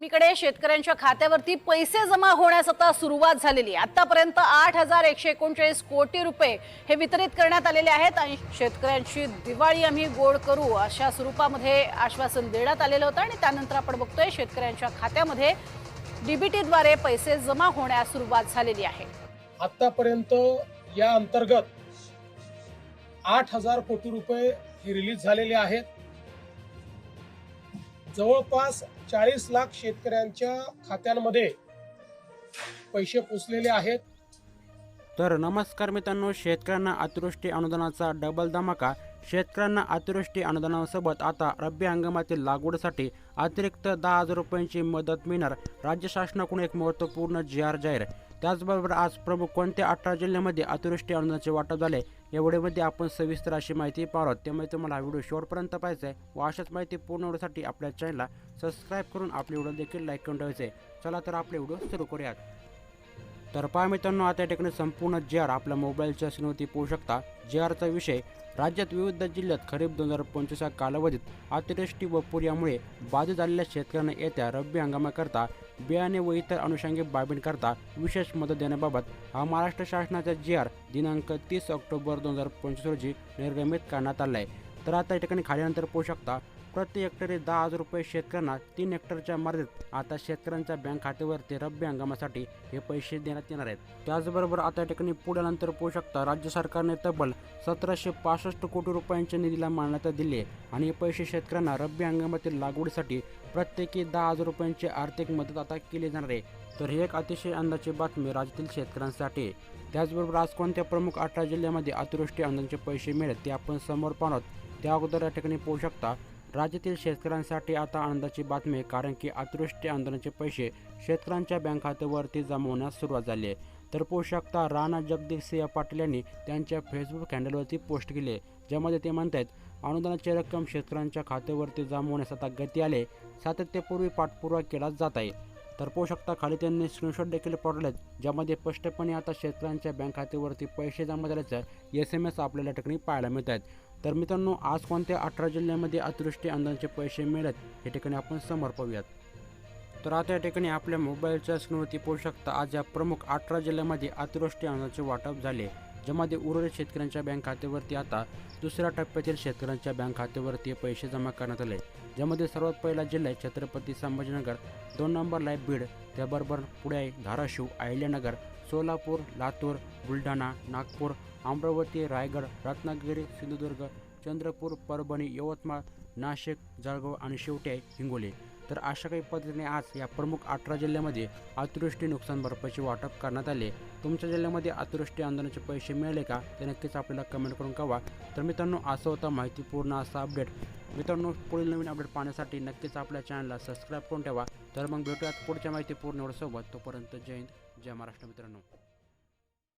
मीकडे शेतकऱ्यांच्या खात्यावरती पैसे जमा होण्यास आता सुरुवात झालेली आहे. आतापर्यंत आठ हजार एकशे एकोणचाळीस कोटी रुपये हे वितरित करण्यात आलेले आहेत आणि शेतकऱ्यांची दिवाळी आम्ही गोड करू अशा स्वरूपामध्ये आश्वासन देण्यात आलेलं होतं आणि त्यानंतर आपण बघतोय शेतकऱ्यांच्या खात्यामध्ये डीबीटीद्वारे पैसे जमा होण्यास सुरुवात झालेली आहे. आतापर्यंत या अंतर्गत आठ हजार कोटी रुपये हे रिलीज झालेले आहेत. जवळपास चाळीस लाख शेतकऱ्यांच्या खात्यांमध्ये पैसे पोचलेले आहेत. तर नमस्कार मित्रांनो शेतकऱ्यांना अतिवृष्टी अनुदानाचा डबल धमाका. शेतकऱ्यांना अतिवृष्टी अनुदानासोबत आता रब्बी हंगामातील लागवडीसाठी अतिरिक्त दहा हजार रुपयांची मदत मिळणार. राज्य शासनाकडून एक महत्त्वपूर्ण जी आर जाहीर त्याचबरोबर आज प्रमुख कोणत्या अठरा जिल्ह्यामध्ये अतिवृष्टी अनुदानाचे वाटप झाले या व्हिडिओमध्ये आपण सविस्तर अशी माहिती पाहत त्यामुळे तुम्हाला व्हिडिओ शेवटपर्यंत पाहायचा आहे व अशाच माहिती पूर्ण होण्यासाठी आपल्या चॅनलला सबस्क्राईब करून आपले व्हिडिओ देखील लाईक करून ठेवायचे चला तर आपले व्हिडिओ सुरू करूयात. तर पहा मित्रांनो आता या ठिकाणी संपूर्ण जे आर आपल्या मोबाईलच्या स्क्रीनवरती पाहू शकता. जे आरचा विषय राज्यात विविध जिल्ह्यात खरीप दोन हजार पंचवीस या कालावधीत अतिवृष्टी व पूर यामुळे बाधित झालेल्या शेतकऱ्यांना येत्या रब्बी हंगामाकरता बियाणे व इतर अनुषंगिक बाबींकरता विशेष मदत देण्याबाबत हा महाराष्ट्र शासनाचा जी आर दिनांक तीस ऑक्टोबर दोन हजार पंचवीस रोजी निर्गमित करण्यात आला आहे तर आता या ठिकाणी खाल्यानंतर पाहू शकता प्रति हेक्टरी दहा हजार रुपये शेतकऱ्यांना तीन हेक्टरच्या मर्यादेत आता शेतकऱ्यांच्या बँक खात्यावरती रब्बी हंगामासाठी हे पैसे देण्यात येणार आहेत. त्याचबरोबर आता या ठिकाणी पुढे नंतर पोहू शकता राज्य सरकारने तब्बल सतराशे पासष्ट कोटी रुपयांच्या निधीला मान्यता दिली आहे आणि हे पैसे शेतकऱ्यांना रब्बी हंगामातील लागवडीसाठी प्रत्येकी दहा हजार रुपयांची आर्थिक मदत आता केली जाणार आहे. तर ही एक अतिशय अंदाची बातमी राज्यातील शेतकऱ्यांसाठी आहे. त्याचबरोबर आज कोणत्या प्रमुख अठरा जिल्ह्यामध्ये अतिवृष्टी अनुदानाचे पैसे मिळेल ते आपण समोर पाहत आहोत. त्या अगोदर या ठिकाणी पोहू शकता राज्यातील शेतकऱ्यांसाठी आता आनंदाची बातमी आहे कारण की अतिवृष्टी आंदोलनाचे पैसे शेतकऱ्यांच्या बँक खात्यावरती जमा होण्यास सुरुवात झाली आहे. तर पोषकता राणा जगदीश सिंह पाटील यांनी त्यांच्या फेसबुक हँडलवरती पोस्ट केली आहे ज्यामध्ये ते म्हणतात अनुदानाची रक्कम शेतकऱ्यांच्या खात्यावरती जमा होण्यास आता गती आले सातत्यपूर्वी पाठपुरावा केला जात आहे. तर पोषकता खाली त्यांनी स्क्रीनशॉट देखील पडलेत ज्यामध्ये स्पष्टपणे आता शेतकऱ्यांच्या बँक खात्यावरती पैसे जमा झाल्याचं एस एम एस आपल्याला ठिकाणी पाहायला मिळत आहेत. तर मित्रांनो आज कोणत्या अठरा जिल्ह्यामध्ये अतिवृष्टी अनुदानाचे पैसे मिळत हे ठिकाणी आपण समोर पाहूयात. तर आता या ठिकाणी आपल्या मोबाईलच्या स्क्रीनवरती पाहू शकता आज या प्रमुख अठरा जिल्ह्यामध्ये अतिवृष्टी अंदाजचे वाटप झाले ज्यामध्ये उर्वरित शेतकऱ्यांच्या बँक खात्यावरती आता दुसऱ्या टप्प्यातील शेतकऱ्यांच्या बँक खात्यावरती पैसे जमा करण्यात आले. ज्यामध्ये सर्वात पहिला जिल्हा आहे छत्रपती संभाजीनगर दोन नंबरला आहे बीड त्याबरोबर पुढे आहे धाराशिव अहिल्यानगर सोलापूर लातूर बुलढाणा नागपूर अमरावती रायगड रत्नागिरी सिंधुदुर्ग चंद्रपूर परभणी यवतमाळ नाशिक जळगाव आणि शेवटी आहे हिंगोली. तर अशा काही पद्धतीने आज या प्रमुख अठरा जिल्ह्यामध्ये अतिवृष्टी नुकसान भरपाईचे वाटप करण्यात आले. तुमच्या जिल्ह्यामध्ये अतिवृष्टी आंदोलनाचे पैसे मिळाले का? ते नक्कीच आपल्याला कमेंट करून कळवा. तर मित्रांनो असं होता माहितीपूर्ण असा अपडेट मित्रांनो पुढील नवीन अपडेट पाहण्यासाठी नक्कीच आपल्या चॅनलला सबस्क्राईब करून ठेवा. तर मग भेटूयात पुढच्या माहितीपूर्ण सोबत तोपर्यंत जय हिंद जय महाराष्ट्र मित्रांनो.